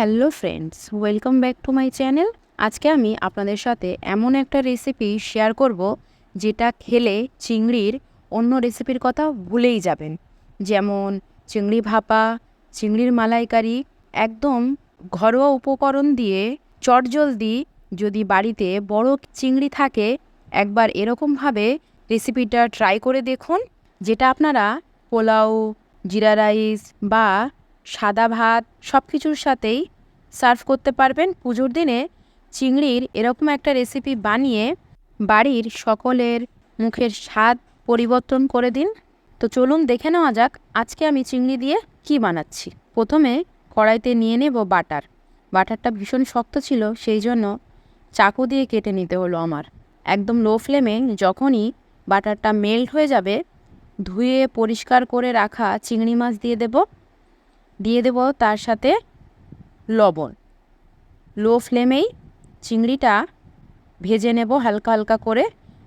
Hello friends, welcome back to my channel. আজকে আমি আপনাদের সাথে এমন একটা রেসিপি শেয়ার করব, যেটা খেলে চিংড়ির অন্য রেসিপির কথা ভুলেই যাবেন। যেমন চিংড়ি ভাপা, চিংড়ির মালাইকারি, একদম ঘরোয়া উপকরণ দিয়ে চটজলদি যদি বাড়িতে বড় চিংড়ি থাকে, একবার এরকমভাবে রেসিপিটা ট্রাই করে দেখুন, যেটা আপনারা পোলাও, জিরা রাইস বা সাদা ভাত সব কিছুর সাথেই সার্ভ করতে পারবেন। পুজোর দিনে চিংড়ির এরকম একটা রেসিপি বানিয়ে বাড়ির সকলের মুখের স্বাদ পরিবর্তন করে দিন। তো চলুন দেখে নেওয়া যাক আজকে আমি চিংড়ি দিয়ে কি বানাচ্ছি। প্রথমে কড়াইতে নিয়ে নেব বাটার। বাটারটা ভীষণ শক্ত ছিল, সেই জন্য চাকু দিয়ে কেটে নিতে হলো আমার। একদম লো ফ্লেমে যখনই বাটারটা মেল্ট হয়ে যাবে, ধুয়ে পরিষ্কার করে রাখা চিংড়ি মাছ দিয়ে দেব। দিয়ে দেব তার সাথে লবণ। লো ফ্লেমেই চিংড়িটা ভেজে নেব হালকা হালকা করে।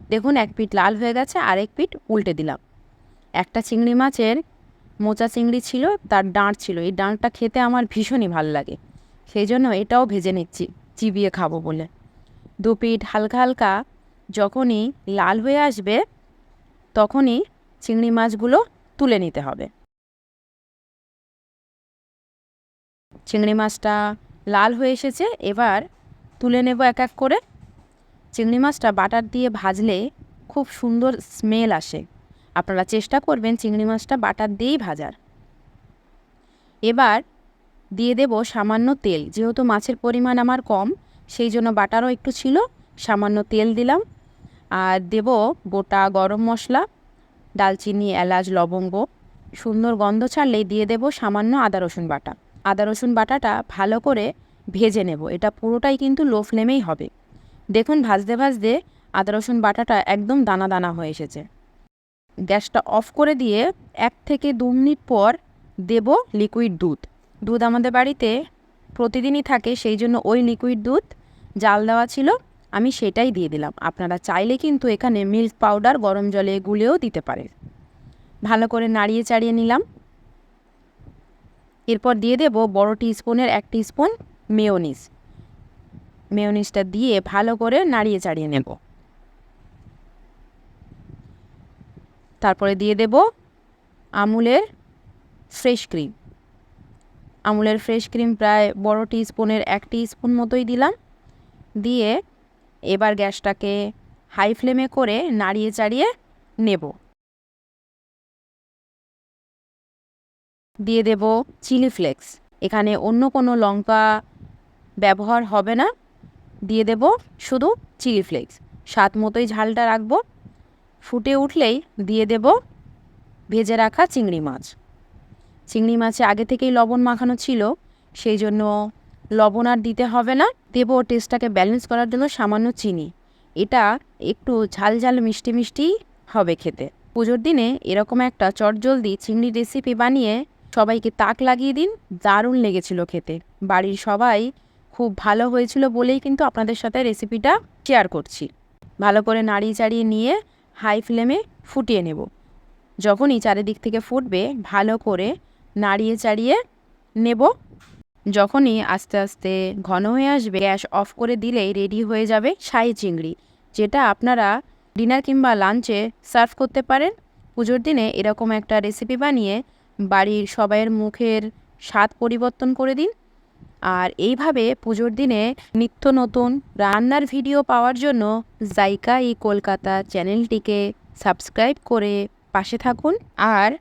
দেখুন, এক পিঠ লাল হয়ে গেছে আর এক পিঠ উল্টে দিলাম। একটা চিংড়ি মাছের মোচা চিংড়ি ছিল, তার ডাঁট ছিল। এই ডাঁটটা খেতে আমার ভীষণই ভালো লাগে। সেই জন্য এটাও ভেজে নিচ্ছি, চিবিয়ে খাব বলে। দু পিঠ হালকা হালকা যখনই লাল হয়ে আসবে, তখনই চিংড়ি মাছগুলো তুলে নিতে হবে। চিংড়ি মাছটা লাল হয়ে এসেছে, এবার তুলে নেব এক এক করে। চিংড়ি মাছটা বাটার দিয়ে ভাজলে খুব সুন্দর স্মেল আসে। আপনারা চেষ্টা করবেন চিংড়ি মাছটা বাটার দিয়েই ভাজার। এবার দিয়ে দেব সামান্য তেল, যেহেতু মাছের পরিমাণ আমার কম, সেই জন্য বাটারও একটু ছিল, সামান্য তেল দিলাম। আর দেব গোটা গরম মশলা দালচিনি এলাচ, লবঙ্গ, সুন্দর গন্ধ ছাড়লেই দিয়ে দেব সামান্য আদা রসুন বাটা। আদা, রসুন বাটাটা ভালো করে ভেজে নেব। এটা পুরোটাই কিন্তু লো ফ্লেমেই হবে। দেখুন, ভাজতে ভাজতে আদা, রসুন বাটাটা একদম দানা দানা হয়ে এসেছে। গ্যাসটা অফ করে দিয়ে এক থেকে দু মিনিট পর দেব লিকুইড দুধ। দুধ আমাদের বাড়িতে প্রতিদিনই থাকে, সেই জন্য ওই লিকুইড দুধ জাল দেওয়া ছিল, আমি সেটাই দিয়ে দিলাম। আপনারা চাইলে কিন্তু এখানে মিল্ক পাউডার, গরম জলে গুলেও দিতে পারেন। ভালো করে নাড়িয়ে চাড়িয়ে নিলাম। এরপর দিয়ে দেব বড় টিস্পুনের এক টিস্পুন মেয়োনিজ মেয়োনিজটা দিয়ে ভালো করে নাড়িয়ে চাড়িয়ে নেব। তারপরে দিয়ে দেব আমুলের ফ্রেশ ক্রিম আমুলের ফ্রেশ ক্রিম প্রায় বড় টিস্পুনের এক স্পুন মতোই দিলাম। দিয়ে এবার গ্যাসটাকে হাই ফ্লেমে করে নাড়িয়ে চাড়িয়ে নেব। দিয়ে দেব চিলি ফ্লেক্স। এখানে অন্য কোনো লঙ্কা ব্যবহার হবে না। দিয়ে দেব শুধু চিলি ফ্লেক্স। স্বাদ মতোই ঝালটা রাখব। ফুটে উঠলেই দিয়ে দেব ভেজে রাখা চিংড়ি মাছ। চিংড়ি মাছে আগে থেকেই লবণ মাখানো ছিল, সেই জন্য লবণ আর দিতে হবে না। দেব টেস্টটাকে ব্যালেন্স করার জন্য সামান্য চিনি। এটা একটু ঝাল ঝাল মিষ্টি মিষ্টি হবে খেতে। পুজোর দিনে এরকম একটা চটজলদি চিংড়ি রেসিপি বানিয়ে সবাইকে তাক লাগিয়ে দিন, দারুণ লেগেছিল খেতে। বাড়ির সবাই খুব ভালো হয়েছিল বলেই কিন্তু আপনাদের সাথে রেসিপিটা শেয়ার করছি। ভালো করে নাড়িয়ে চাড়িয়ে নিয়ে হাই ফ্লেমে ফুটিয়ে নেব। যখনই চারিদিক থেকে ফুটবে, ভালো করে নাড়িয়ে চাড়িয়ে নেব। যখনই আস্তে আস্তে ঘন হয়ে আসবে, গ্যাস অফ করে দিলেই রেডি হয়ে যাবে শাহি চিংড়ি, যেটা আপনারা ডিনার কিংবা লাঞ্চে সার্ভ করতে পারেন। পুজোর দিনে এরকম একটা রেসিপি বানিয়ে বাড়ির সবাইয়ের মুখের স্বাদ পরিবর্তন করে দিন। আর এইভাবে পুজোর দিনে নিত্য নতুন রান্নার ভিডিও পাওয়ার জন্য জাইকা ই কলকাতা চ্যানেলটিকে সাবস্ক্রাইব করে পাশে থাকুন। আর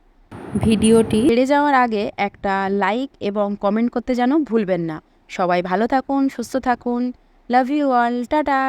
ভিডিওটি ছেড়ে যাওয়ার আগে একটা লাইক এবং কমেন্ট করতে যেন ভুলবেন না। সবাই ভালো থাকুন, সুস্থ থাকুন। Love you all. টাটা।